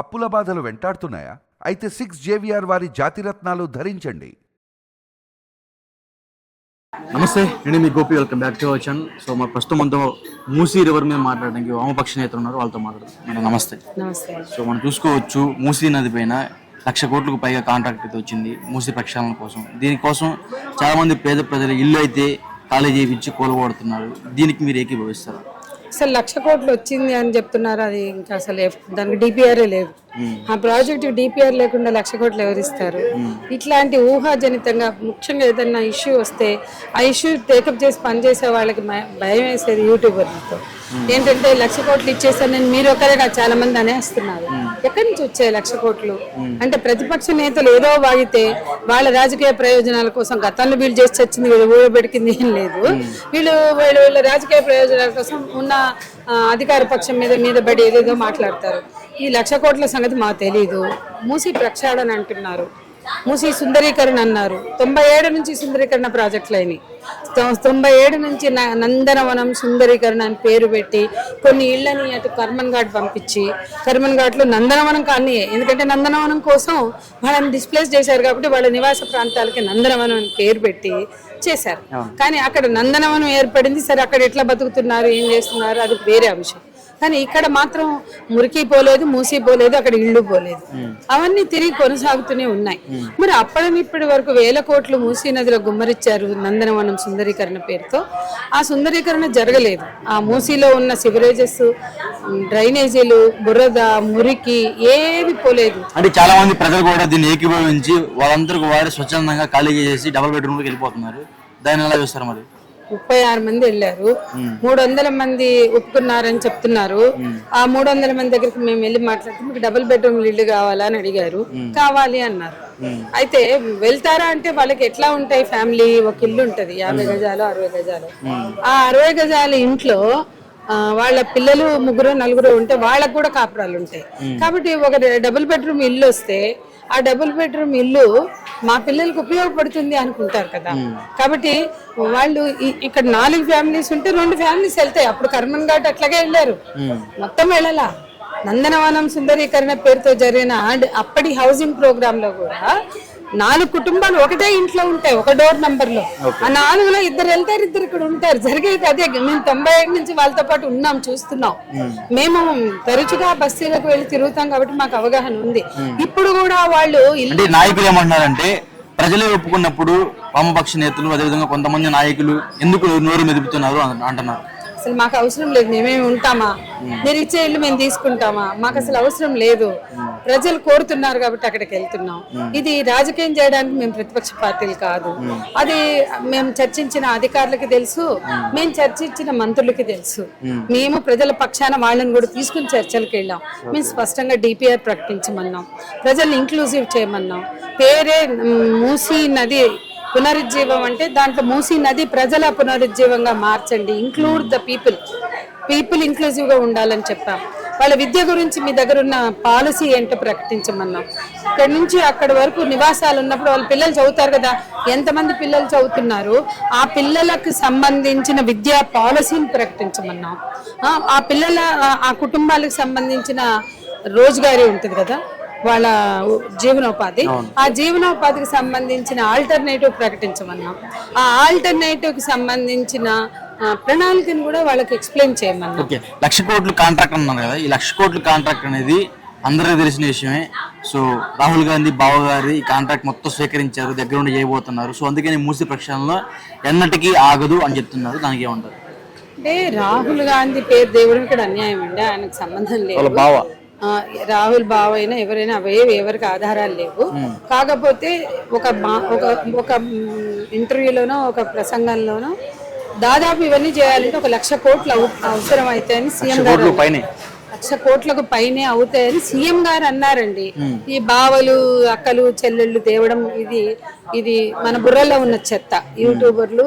అప్పుల బాధలు వెంటాడుతున్నాయా? అయితే సిక్స్ జేవిఆర్ వారి జాతిరత్నాలు ధరించండి. నమస్తే నేను మీ Gopi welcome back to our channel so మా ప్రస్తుతం మనతో మూసీ రివర్ మీద మాట్లాడడానికి వామపక్ష నేతలు ఉన్నారు వాళ్ళతో మాట్లాడదాం. మేడం నమస్తే. సో మనం చూసుకోవచ్చు మూసీ నది పైన లక్ష కోట్లకు పైగా కాంట్రాక్ట్ అయితే వచ్చింది మూసీ ప్రక్షాళన కోసం. దీనికోసం చాలా మంది పేద ప్రజలు ఇల్లు అయితే ఖాళీ చేయించి కూలగొడుతున్నారు. దీనికి మీరు ఏకీభవిస్తారు? అసలు లక్ష కోట్లు వచ్చింది అని చెప్తున్నారు అది ఇంకా అసలు దానికి డిపిఆర్ఏ లేదు. ఆ ప్రాజెక్ట్ డిపిఆర్ లేకుండా లక్ష కోట్లు ఎవరిస్తారు? ఇట్లాంటి ఊహాజనితంగా ముఖ్యంగా ఏదైనా ఇష్యూ వస్తే ఆ ఇష్యూ టేకప్ చేసి పనిచేసే వాళ్ళకి భయం వేసేది యూట్యూబర్లతో. ఏంటంటే లక్ష కోట్లు ఇచ్చేసాను నేను మీరు ఒకరే కాదు చాలా మంది అనేస్తున్నారు ఎక్కడి నుంచి వచ్చాయి లక్ష కోట్లు? అంటే ప్రతిపక్ష నేతలు ఏదో వాగితే వాళ్ళ రాజకీయ ప్రయోజనాల కోసం గతంలో వీళ్ళు చేసి చచ్చింది వీళ్ళు ఊడబెడికింది ఏం లేదు. వీళ్ళు వీళ్ళ వీళ్ళ రాజకీయ ప్రయోజనాల కోసం ఉన్న అధికార పక్షం మీద మీద పడి ఏదేదో మాట్లాడతారు. ఈ లక్ష కోట్ల సంగతి మాకు తెలియదు మూసి ప్రక్షాళన అంటున్నారు. మూసి సుందరీకరణ అన్నారు. తొంభై ఏడు నుంచి సుందరీకరణ ప్రాజెక్టులు అయినాయి. తొంభై ఏడు నుంచి నందనవనం సుందరీకరణ అని పేరు పెట్టి కొన్ని ఇళ్ళని అటు కర్మన్ ఘాట్ పంపించి కర్మన్ ఘాట్లో నందనవనం కానీ ఎందుకంటే నందనవనం కోసం వాళ్ళని డిస్ప్లేస్ చేశారు కాబట్టి వాళ్ళ నివాస ప్రాంతాలకి నందనవనం అని పేరు పెట్టి చేశారు. కానీ అక్కడ నందనవనం ఏర్పడింది సరే అక్కడ ఎట్లా బతుకుతున్నారు ఏం చేస్తున్నారు అది వేరే అంశం. కానీ ఇక్కడ మాత్రం మురికి పోలేదు మూసి పోలేదు అక్కడ ఇళ్ళు పోలేదు. అవన్నీ తిరిగి కొనసాగుతూనే ఉన్నాయి. మరి అప్పటి ఇప్పటి వరకు వేల కోట్లు మూసీ నదిలో గుమ్మరిచ్చారు నందనవనం సుందరీకరణ పేరుతో. ఆ సుందరీకరణ జరగలేదు. ఆ మూసీలో ఉన్న సివరేజెస్ డ్రైనేజీలు బురద మురికి ఏవి పోలేదు. అంటే చాలా మంది ప్రజలు కూడా దీన్ని ఏకీభవించి వాళ్ళందరికీ వారి స్వచ్ఛందంగా ఖాళీ చేసి డబుల్ బెడ్రూమ్లోకి వెళ్ళిపోతున్నారు. దాన్ని ఎలా చూస్తారు మరి? ముప్పై ఆరు మంది వెళ్ళారు. మూడు వందల మంది ఒప్పుకున్నారని చెప్తున్నారు. ఆ మూడు వందల మంది దగ్గరికి మేము వెళ్ళి మాట్లాడితే మీకు డబుల్ బెడ్రూమ్ ఇల్లు కావాలా అని అడిగారు కావాలి అన్నారు. అయితే వెళ్తారా అంటే వాళ్ళకి ఎట్లా ఉంటాయి ఫ్యామిలీ? ఒక ఇల్లు ఉంటది యాభై గజాలు అరవై గజాలు. ఆ అరవై గజాల ఇంట్లో వాళ్ళ పిల్లలు ముగ్గురు నలుగురు ఉంటే వాళ్ళకు కూడా కాపురాలు ఉంటాయి. కాబట్టి ఒక డబుల్ బెడ్రూమ్ ఇల్లు వస్తే ఆ డబుల్ బెడ్రూమ్ ఇల్లు మా పిల్లలకు ఉపయోగపడుతుంది అనుకుంటారు కదా. కాబట్టి వాళ్ళు ఇక్కడ నాలుగు ఫ్యామిలీస్ ఉంటే రెండు ఫ్యామిలీస్ వెళ్తాయి. అప్పుడు కర్మన్ ఘాట్ అట్లాగే వెళ్ళారు. మొత్తం వెళ్ళాలా? నందనవనం సుందరీకరణ పేరుతో జరిగిన అప్పటి హౌసింగ్ ప్రోగ్రామ్లో కూడా నాలుగు కుటుంబాలు ఒకటే ఇంట్లో ఉంటాయి ఒక డోర్ నంబర్లో. ఆ నాలుగులో ఇద్దరు వెళ్తారు ఇద్దరు ఇక్కడ ఉంటారు. జరిగేది అదే మేము తొంభై ఏడు నుంచి వాళ్ళతో పాటు ఉన్నాం చూస్తున్నాం. మేము. తరచుగా బస్తీలకు వెళ్ళి తిరుగుతాం కాబట్టి మాకు అవగాహన ఉంది. ఇప్పుడు కూడా వాళ్ళు ఇల్లు నాయకులు ఏమంటున్నారంటే ప్రజలే ఒప్పుకున్నప్పుడు వామపక్ష నేతలు అదేవిధంగా కొంతమంది నాయకులు ఎందుకు నోరు మెదుపుతున్నారు అంటున్నారు. అసలు మాకు అవసరం లేదు మేమేమి ఉంటామా? మీరు ఇచ్చే ఇల్లు మేము తీసుకుంటామా? మాకు అసలు అవసరం లేదు. ప్రజలు కోరుతున్నారు కాబట్టి అక్కడికి వెళ్తున్నాం. ఇది రాజకీయం చేయడానికి మేము ప్రతిపక్ష పార్టీలు కాదు. అది మేము చర్చించిన అధికారులకి తెలుసు. మేము చర్చించిన మంత్రులకి తెలుసు. మేము ప్రజల పక్షాన వాళ్ళని కూడా తీసుకుని చర్చలకు వెళ్ళాం. మేము స్పష్టంగా డిపిఆర్ ప్రకటించమన్నాం. ప్రజల్ని ఇంక్లూజివ్ చేయమన్నాం. పేరే మూసి మూసీ నది పునరుజ్జీవం అంటే దాంట్లో మూసీ నది ప్రజల పునరుజ్జీవంగా మార్చండి. ఇంక్లూడ్ ద పీపుల్ పీపుల్ ఇంక్లూజివ్గా ఉండాలని చెప్పాం. వాళ్ళ విద్య గురించి మీ దగ్గర ఉన్న పాలసీ ఏంటో ప్రకటించమన్నాం. ఇక్కడ నుంచి అక్కడ వరకు నివాసాలు ఉన్నప్పుడు వాళ్ళ పిల్లలు చదువుతారు కదా ఎంతమంది పిల్లలు చదువుతున్నారు? ఆ పిల్లలకు సంబంధించిన విద్యా పాలసీని ప్రకటించమన్నాం. ఆ, పిల్లల ఆ- కుటుంబాలకు సంబంధించిన రోజుగారీ ఉంటుంది కదా వాళ్ళ జీవనోపాధి. ఆ జీవనోపాధికి సంబంధించిన ఆల్టర్నేటివ్ ప్రకటించమన్నాం. ఆ ఆల్టర్నేటివ్కి సంబంధించిన ప్రణాళికను కూడా వాళ్ళకి ఎక్స్ప్లెయిన్ చేయమన్నాం. ఓకే. లక్ష కోట్లు కాంట్రాక్ట్ అన్నారు కదా ఈ లక్ష కోట్ల కాంట్రాక్ట్ అనేది అందరికీ తెలిసిన విషయమే. సో రాహుల్ గాంధీ బావ గారి ఈ కాంట్రాక్ట్ మొత్తం స్వీకరించారు దగ్గర ఉండి చేయబోతున్నారు. సో అందుకని మూసి ప్రక్షాళనలో ఎన్నటికీ ఆగదు అని చెప్తున్నారు. దానికి ఏమంటారు? అంటే రాహుల్ గాంధీ పేరు దేవుడు ఇక్కడ అన్యాయం అండి. ఆయనకు సంబంధం లేదు. బావ. ఆ, రాహుల్ బావ అయినా ఎవరైనా అవే ఎవరికి ఆధారాలు లేవు. కాకపోతే ఒక మా- ఒక ఒక ఇంటర్వ్యూలోనో ఒక ప్రసంగంలోనో దాదాపు ఇవన్నీ చేయాలంటే ఒక లక్ష కోట్లు అవ- అవసరం అవుతాయని సీఎం గారు లక్ష కోట్లకు పైనే అవుతాయని సీఎం గారు అన్నారండి. ఈ బావలు అక్కలు చెల్లెళ్ళు తేవడం ఇది ఇది మన బుర్రలో ఉన్న చెత్త. యూట్యూబర్లు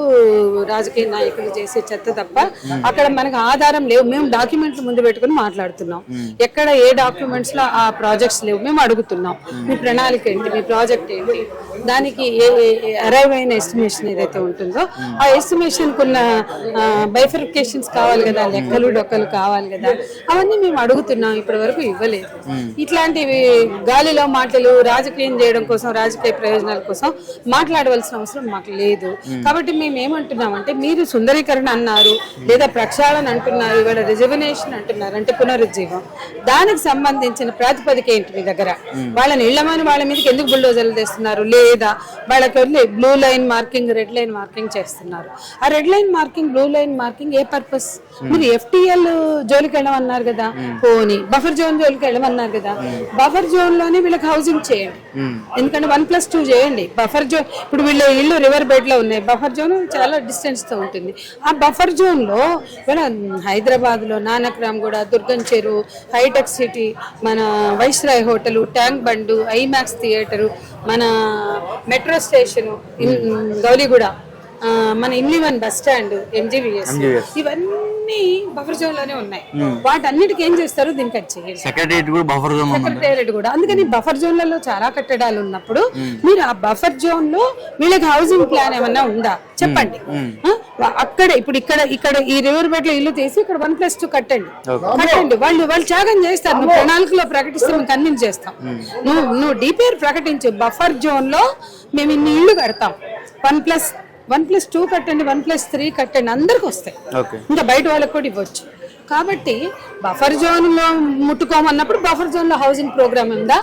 రాజకీయ నాయకులు చేసే చెత్త తప్ప అక్కడ మనకు ఆధారం లేవు. మేము డాక్యుమెంట్లు ముందు పెట్టుకుని మాట్లాడుతున్నాం. ఎక్కడ ఏ డాక్యుమెంట్స్లో ఆ ప్రాజెక్ట్స్ లేవు మేము అడుగుతున్నాం. మీ ప్రణాళిక ఏంటి మీ ప్రాజెక్ట్ ఏంటి? దానికి ఏ అరైవ్ అయిన ఎస్టిమేషన్ ఏదైతే ఉంటుందో ఆ ఎస్టిమేషన్ కున్న బైఫర్కేషన్స్ కావాలి కదా లెక్కలు డొక్కలు కావాలి కదా అవన్నీ మేము అడుగుతున్నాం. ఇప్పటి వరకు ఇవ్వలేదు ఇట్లాంటివి గాలిలో మాటలు రాజకీయం చేయడం కోసం రాజకీయ ప్రయోజనాల కోసం మాట్లాడవలసిన అవసరం మాకు లేదు. కాబట్టి మేము ఏమంటున్నామంటే మీరు సుందరీకరణ అన్నారు లేదా ప్రక్షాళన అంటున్నారు ఇవాళ రిజర్వనేషన్ అంటున్నారు అంటే పునరుజ్జీవం. దానికి సంబంధించిన ప్రాతిపదిక ఏంటి మీ దగ్గర? వాళ్ళని ఇళ్ళమని వాళ్ళ మీదకి ఎందుకు బుల్డోజర్లు తెస్తున్నారు? లేదా వాళ్ళకి వెళ్ళి blue line marking red line marking చేస్తున్నారు. ఆ red line marking blue line marking ఏ పర్పస్ మీరు ఎఫ్టిఎల్ జోలికి వెళ్ళమన్నారు కదా. పోనీ బఫర్ జోన్ జోలికి వెళ్ళమన్నారు కదా. బఫర్ జోన్లోనే వీళ్ళకి హౌసింగ్ చేయండి. ఎందుకంటే వన్ ప్లస్ టూ చేయండి. బఫర్ జోన్ ఇప్పుడు వీళ్ళ ఇల్లు రివర్ బెడ్లో ఉన్నాయి. బఫర్ జోన్ చాలా డిస్టెన్స్తో ఉంటుంది. ఆ బఫర్ జోన్లో వీళ్ళ హైదరాబాద్లో నానక్రామ్ కూడా దుర్గం చెరువు హైటెక్ సిటీ మన Viceroy hotel tank bund IMAX theatre మన మెట్రో స్టేషన్ గౌలిగూడ మన ఇమ్లివన్ బస్ స్టాండ్ ఎంజీవీఎస్ ఇవన్నీ బఫర్ జోన్లోనే ఉన్నాయి. వాటన్నిటికి ఏం చేస్తారు? దీనికి సెక్రటరియట్ కూడా బఫర్ జోన్ సెక్రటేరియట్ కూడా. అందుకని బఫర్ జోన్లలో చాలా కట్టడాలు ఉన్నప్పుడు మీరు ఆ బఫర్ జోన్లో వీళ్ళకి హౌసింగ్ ప్లాన్ ఏమన్నా ఉందా? చెప్పండి. అక్కడ ఇప్పుడు ఇక్కడ ఇక్కడ ఈ రివర్ బెడ్లో ఇల్లు తీసి ఇక్కడ వన్ ప్లస్ టూ కట్టండి. కట్టండి. వాళ్ళు వాళ్ళు త్యాగం చేస్తారు. నువ్వు ప్రణాళికలో ప్రకటిస్తే మేము కన్విన్స్ చేస్తాం. నువ్వు నువ్వు డిపిఆర్ ప్రకటించు. బఫర్ జోన్లో మేము ఇన్ని ఇల్లు కడతాం. One plus one plus two కట్టండి వన్ ప్లస్ త్రీ కట్టండి అందరికి వస్తాయి. ఇంకా బయట వాళ్ళకి కూడా ఇవ్వచ్చు. కాబట్టి బఫర్ జోన్లో ముట్టుకోమన్నప్పుడు బఫర్ జోన్లో హౌసింగ్ ప్రోగ్రామ్ ఉందా?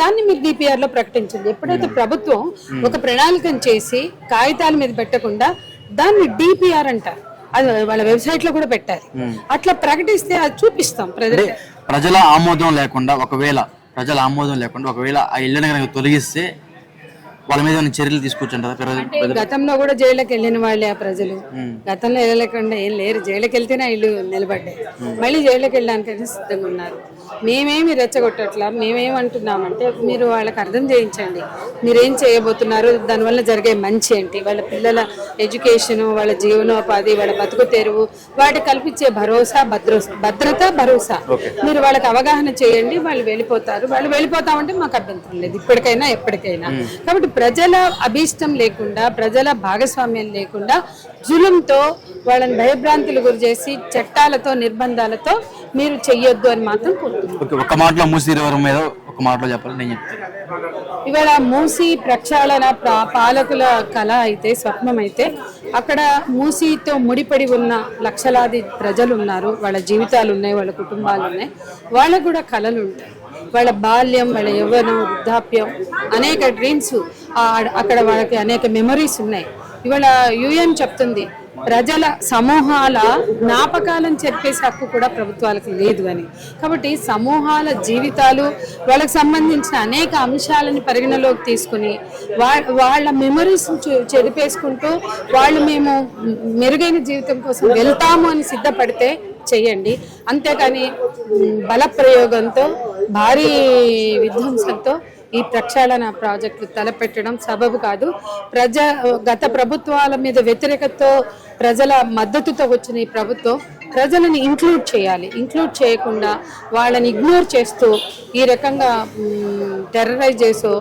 దాన్ని మీరు డిపిఆర్లో ప్రకటించండి. ఎప్పుడైతే ప్రభుత్వం ఒక ప్రణాళికను చేసి కాగితాల మీద పెట్టకుండా దాన్ని డిపిఆర్ అంటారు. అది వాళ్ళ వెబ్సైట్లో కూడా పెట్టారు. అట్లా ప్రకటిస్తే అది చూపిస్తాం ప్రజలు ప్రజల ఆమోదం లేకుండా ఒకవేళ ప్రజల ఆమోదం లేకుండా ఒకవేళ ఆ ఇళ్ళని కనుక తొలగిస్తే వాళ్ళ మీద ఏమైనా చర్యలు తీసుకొచ్చుంటారా? గతంలో కూడా జైలుకి వెళ్ళిన వాళ్ళే ఆ ప్రజలు. గతంలో వెళ్ళలేకుండా ఏం లేరు. జైలుకి వెళ్తేనే ఇల్లు నిలబడ్డాయి. మళ్ళీ జైలుకి వెళ్ళడానికి సిద్ధంగా ఉన్నారు. మేమేమి రెచ్చగొట్టట్లా? మేమేమంటున్నామంటే మీరు వాళ్ళకి అర్థం చేయించండి. మీరేం చేయబోతున్నారు? దానివల్ల జరిగే మంచి ఏంటి? వాళ్ళ పిల్లల ఎడ్యుకేషన్ వాళ్ళ జీవనోపాధి వాళ్ళ బతుకు తెరువు వాటి కల్పించే భరోసా భద్ర భద్రత భరోసా. మీరు వాళ్ళకి అవగాహన చేయండి. వాళ్ళు వెళ్ళిపోతారు. వాళ్ళు వెళ్ళిపోతామంటే మాకు అభ్యంతరం లేదు. ఇప్పటికైనా ఎప్పటికైనా. కాబట్టి ప్రజల అభీష్టం లేకుండా ప్రజల భాగస్వామ్యం లేకుండా జులంతో వాళ్ళని భయభ్రాంతులు గురి చేసి చట్టాలతో నిర్బంధాలతో మీరు చెయ్యొద్దు అని మాత్రం కోరుతున్నాను ఒక మాటలో మూసి మీద ఒక మాటలో చెప్పాలి నేను చెప్తాను. ఇవాళ మూసి ప్రక్షాళన ప్రా- పాలకుల కళ అయితే స్వప్నం అయితే అక్కడ మూసితో ముడిపడి ఉన్న లక్షలాది ప్రజలు ఉన్నారు వాళ్ళ జీవితాలు ఉన్నాయి వాళ్ళ కుటుంబాలు ఉన్నాయి వాళ్ళకు కూడా కళలు ఉంటాయి వాళ్ళ బాల్యం వాళ్ళ యవ్వనం వృద్ధాప్యం అనేక డ్రీమ్స్ అక్కడ వాళ్ళకి అనేక మెమరీస్ ఉన్నాయి. ఇవాళ యుఎన్ చెప్తుంది ప్రజల సమూహాల జ్ఞాపకాలను చెప్పేసి హక్కు కూడా ప్రభుత్వాలకు లేదు అని. కాబట్టి సమూహాల జీవితాలు వాళ్ళకి సంబంధించిన అనేక అంశాలను పరిగణలోకి తీసుకుని వా- వాళ్ళ మెమరీస్ చెరిపేసుకుంటూ వాళ్ళు మేము మెరుగైన జీవితం కోసం వెళ్తాము అని సిద్ధపడితే చేయండి అంతేకాని బలప్రయోగంతో భారీ విధ్వంసంతో ఈ ప్రక్షాళన ప్రాజెక్టులు తలపెట్టడం సబబు కాదు. ప్రజ గత ప్రభుత్వాల మీద వ్యతిరేకతతో ప్రజల మద్దతుతో వచ్చిన ఈ ప్రభుత్వం ప్రజలను ఇంక్లూడ్ చేయాలి. ఇంక్లూడ్ చేయకుండా వాళ్ళని ఇగ్నోర్ చేస్తూ ఈ రకంగా టెర్రరైజ్ చేసో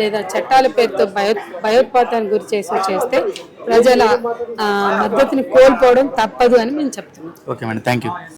లేదా చట్టాల పేరుతో భయో భయోత్పాతానికి గురి చేసో చేస్తే ప్రజల మద్దతుని కోల్పోవడం తప్పదు అని మేము చెప్తున్నాం. Okay madam. Thank you